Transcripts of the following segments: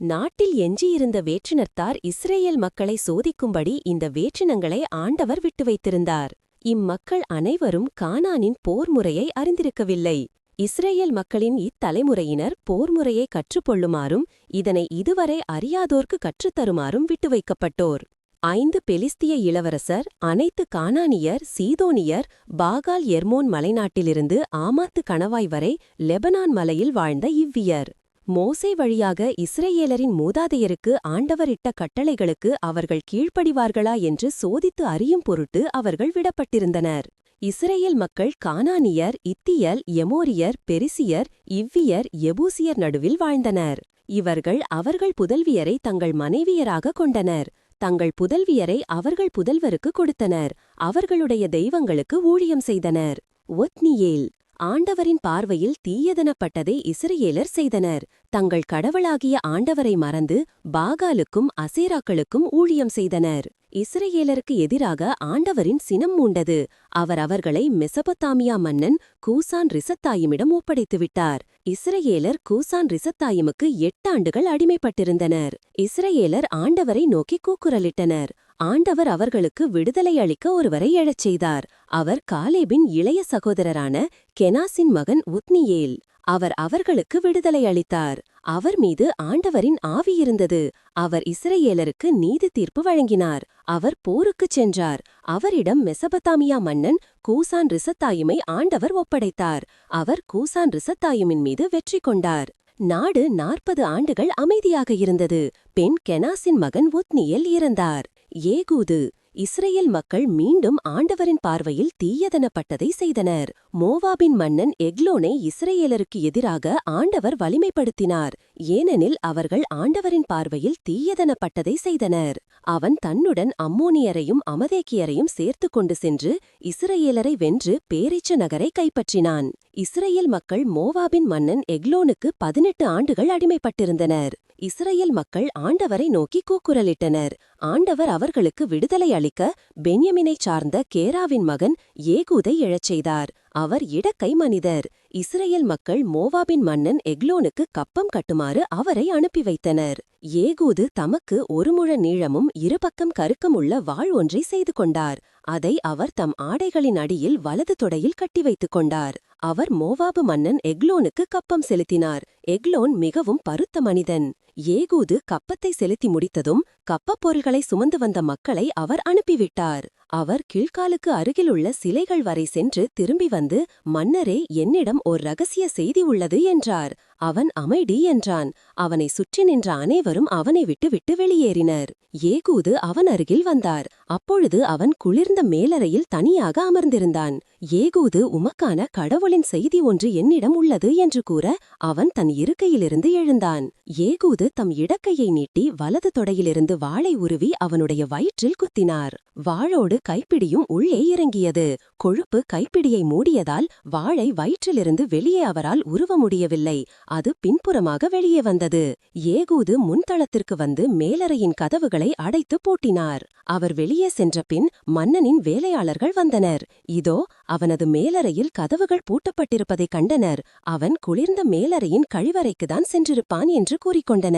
நாட்டில் எஞ்சியிருந்த வேற்றினர்த்தார் இஸ்ரேல் மக்களை சோதிக்கும்படி இந்த வேற்றினங்களை ஆண்டவர் விட்டு வைத்திருந்தார். இம்மக்கள் அனைவரும் கானானின் போர் முறையை அறிந்திருக்கவில்லை. இஸ்ரேல் மக்களின் இத்தலைமுறையினர் போர் முறையை கற்றுக்கொள்ளுமாறும் இதனை இதுவரை அறியாதோர்க்கு கற்றுத்தருமாறும் விட்டு வைக்கப்பட்டோர். ஐந்து பெலிஸ்திய இளவரசர் அனைத்து கானானியர் சீதோனியர் பாகால் எர்மோன் மலைநாட்டிலிருந்து ஆமாத்து கணவாய் வரை லெபனான் மலையில் வாழ்ந்த இவ்வியர். மோசே வழியாக இஸ்ரேலரின் மூதாதையருக்கு ஆண்டவரிட்ட கட்டளைகளுக்கு அவர்கள் கீழ்ப்படிவார்களா என்று சோதித்து அறியும் பொருட்டு அவர்கள் விடப்பட்டிருந்தனர். இஸ்ரேல் மக்கள் கானானியர் இத்தியல் எமோரியர் பெரிசியர் இவ்வியர் எபூசியர் நடுவில் வாழ்ந்தனர். இவர்கள் அவர்கள் புதல்வியரை தங்கள் மனைவியராக கொண்டனர். தங்கள் புதல்வியரை அவர்கள் புதல்வருக்கு கொடுத்தனர். அவர்களுடைய தெய்வங்களுக்கு ஊழியம் செய்தனர். ஒத்னியேல். ஆண்டவரின் பார்வையில் தீயதனப்பட்டதை இஸ்ரேலர் செய்தனர். தங்கள் கடவுளாகிய ஆண்டவரை மறந்து பாகாலுக்கும் அசேராக்களுக்கும் ஊழியம் செய்தனர். இஸ்ரேலருக்கு எதிராக ஆண்டவரின் சினம் மூண்டது. அவர் அவர்களை மெசபத்தாமியா மன்னன் கூசான் ரிசத்தாயிமிடம் ஒப்படைத்துவிட்டார். இஸ்ரேலர் கூசான் ரிசத்தாயிமுக்கு எட்டாண்டுகள் அடிமைப்பட்டிருந்தனர். இஸ்ரேலர் ஆண்டவரை நோக்கி கூக்குரலிட்டனர். ஆண்டவர் அவர்களுக்கு விடுதலை அளிக்க ஒருவரை எழச் செய்தார். அவர் காலேபின் இளைய சகோதரரான கெனாசின் மகன் உத்னியேல். அவர் அவர்களுக்கு விடுதலை அளித்தார். அவர் மீது ஆண்டவரின் ஆவி இருந்தது. அவர் இஸ்ரேலருக்கு நீதி தீர்ப்பு வழங்கினார். அவர் போருக்குச் சென்றார். அவரிடம் மெசபத்தாமியா மன்னன் கூசான் ரிசத்தாயுமை ஆண்டவர் ஒப்படைத்தார். அவர் கூசான் ரிசத்தாயுமின் மீது வெற்றி கொண்டார். நாடு நாற்பது ஆண்டுகள் அமைதியாக இருந்தது. பெண் கெனாசின் மகன் உத்னியல் இறந்தார். ஏகூது இஸ்ரேல் மக்கள் மீண்டும் ஆண்டவரின் பார்வையில் தீயதனப்பட்டதை செய்தனர். மோவாபின் மன்னன் எக்லோனை இஸ்ரேலருக்கு எதிராக ஆண்டவர் வலிமைப்படுத்தினார். ஏனெனில் அவர்கள் ஆண்டவரின் பார்வையில் தீயதனப்பட்டதை செய்தனர். அவன் தன்னுடன் அம்மோனியரையும் அமதேக்கியரையும் சேர்த்து கொண்டு சென்று இஸ்ரேலரை வென்று பேரிச்ச நகரை கைப்பற்றினான். இஸ்ரேல் மக்கள் மோவாபின் மன்னன் எக்லோனுக்கு பதினெட்டு ஆண்டுகள் அடிமைப்பட்டிருந்தனர். இஸ்ரேல் மக்கள் ஆண்டவரை நோக்கி கூக்குரலிட்டனர். ஆண்டவர் அவர்களுக்கு விடுதலை அளிக்க பென்யமினைச் சார்ந்த கேராவின் மகன் ஏகூதை எழச் செய்தார். அவர் இடக்கை மனிதர். இஸ்ரேல் மக்கள் மோவாபின் மன்னன் எக்லோனுக்கு கப்பம் கட்டுமாறு அவரை அனுப்பி வைத்தனர். ஏகூது தமக்கு ஒரு முழ நீளமும் இருபக்கம் கருக்கமுள்ள வாழ் ஒன்றை செய்து கொண்டார். அதை அவர் தம் ஆடைகளின் அடியில் வலது தொடையில் கட்டி வைத்துக் கொண்டார். அவர் மோவாபு மன்னன் எக்லோனுக்கு கப்பம் செலுத்தினார். எக்லோன் மிகவும் பருத்த மனிதன். ஏகூது கப்பத்தை செலுத்தி முடித்ததும் கப்பப் பொருள்களை சுமந்து வந்த மக்களை அவர் அனுப்பிவிட்டார். அவர் கீழ்காலுக்கு அருகிலுள்ள சிலைகள் வரை சென்று திரும்பி வந்து மன்னரே என்னிடம் ஓர் ரகசிய செய்தி உள்ளது என்றார். அவன் அமைடி என்றான். அவனை சுற்றி நின்ற அனைவரும் அவனை விட்டு விட்டு வெளியேறினர். ஏகூது அவன் அருகில் வந்தார். அப்பொழுது அவன் குளிர்ந்த மேலறையில் தனியாக அமர்ந்திருந்தான். ஏகூது உமக்கான கடவுளின் செய்தி ஒன்று என்னிடம் உள்ளது என்று கூற அவன் தன் இருக்கையிலிருந்து எழுந்தான். ஏகூது தம் இடக்கையை நீட்டி வலது தொடையிலிருந்து வாளை உருவி அவனுடைய வயிற்றில் குத்தினார். வாளோடு கைப்பிடியும் உள்ளே இறங்கியது. கொழுப்பு கைப்பிடியை மூடியதால் வாளை வயிற்றிலிருந்து வெளியே அவரால் உருவ முடியவில்லை. அது பின்புறமாக வெளியே வந்தது. ஏகூது முன்தளத்திற்கு வந்து மேலறையின் கதவுகளை அடைத்து பூட்டினார். அவர் வெளியே சென்றபின் மன்னனின் வேலையாளர்கள் வந்தனர். இதோ அவனது மேலறையில் கதவுகள் பூட்டப்பட்டிருப்பதைக் கண்டனர். அவன் குளிர்ந்த மேலறையின் கழிவறைக்குதான் சென்றிருப்பான் என்று கூறிக்கொண்டனர்.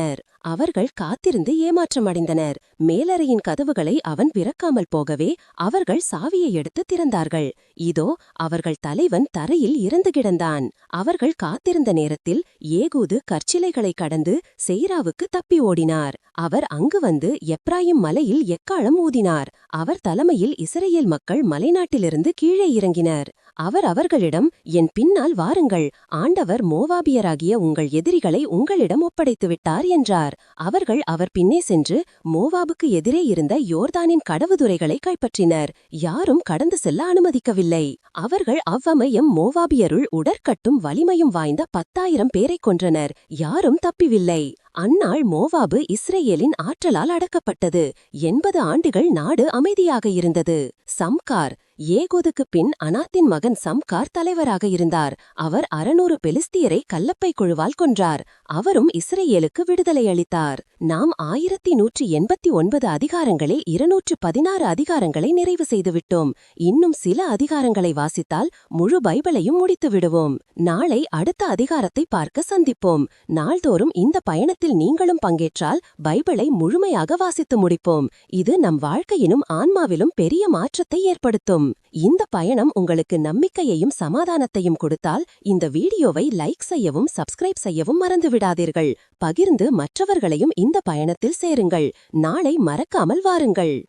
அவர்கள் காத்திருந்து ஏமாற்றமடைந்தனர். மேலறையின் கதவுகளை அவன் விறக்காமல் போகவே அவர்கள் சாவியை எடுத்து திறந்தார்கள். இதோ அவர்கள் தலைவன் தரையில் இறந்து கிடந்தான். அவர்கள் காத்திருந்த நேரத்தில் ஏகூது கற்சிலைகளை கடந்து செய்ராவுக்கு தப்பி ஓடினார். அவர் அங்கு வந்து எப்ராயிம் மலையில் எக்காலம் ஊதினார். அவர் தலைமையில் இஸ்ரேல் மக்கள் மலைநாட்டிலிருந்து கீழே இறங்கினர். அவர் அவர்களிடம் என் பின்னால் வாருங்கள். ஆண்டவர் மோவாபியராகிய உங்கள் எதிரிகளை உங்களிடம் ஒப்படைத்துவிட்டார். என்றார். அவர்கள் அவர் பின்னே சென்று மோவாபுக்கு எதிரே இருந்த யோர்தானின் கடவுதுரைகளை கைப்பற்றினர். யாரும் கடந்து செல்ல அனுமதிக்கவில்லை. அவர்கள் அவ்வமயம் மோவாபியருள் உடற்கட்டும் வலிமையும் வாய்ந்த பத்தாயிரம் பேரைக் கொன்றனர். யாரும் தப்பிவில்லை. அந்நாள் மோவாபு இஸ்ரேலின் ஆற்றலால் அடக்கப்பட்டது. எண்பது ஆண்டுகள் நாடு அமைதியாக இருந்தது. சம்கார் ஏகோதுக்குப் பின் அனாத்தின் மகன் சம்கார் தலைவராக இருந்தார். அவர் அறுநூறு பெலிஸ்தியரை கல்லப்பை குழுவால் கொன்றார். அவரும் இஸ்ரேலுக்கு விடுதலை அளித்தார். நாம் ஆயிரத்தி நூற்றி எண்பத்தி ஒன்பது அதிகாரங்களில் இருநூற்று பதினாறு அதிகாரங்களை நிறைவு செய்துவிட்டோம். இன்னும் சில அதிகாரங்களை வாசித்தால் முழு பைபிளையும் முடித்து விடுவோம் நாளை அடுத்த அதிகாரத்தை பார்க்க சந்திப்போம். நாள்தோறும் இந்த பயணத்தில் நீங்களும் பங்கேற்றால் பைபிளை முழுமையாக வாசித்து முடிப்போம். இது நம் வாழ்க்கையினும் ஆன்மாவிலும் பெரிய மாற்றத்தை ஏற்படுத்தும். இந்த பயணம் உங்களுக்கு நம்பிக்கையையும் சமாதானத்தையும் கொடுத்தால் இந்த வீடியோவை லைக் செய்யவும் சப்ஸ்கிரைப் செய்யவும் மறந்து விடாதீர்கள் பகிர்ந்து மற்றவர்களையும் இந்த பயணத்தில் சேருங்கள். நாளை மறக்காமல் வாருங்கள்.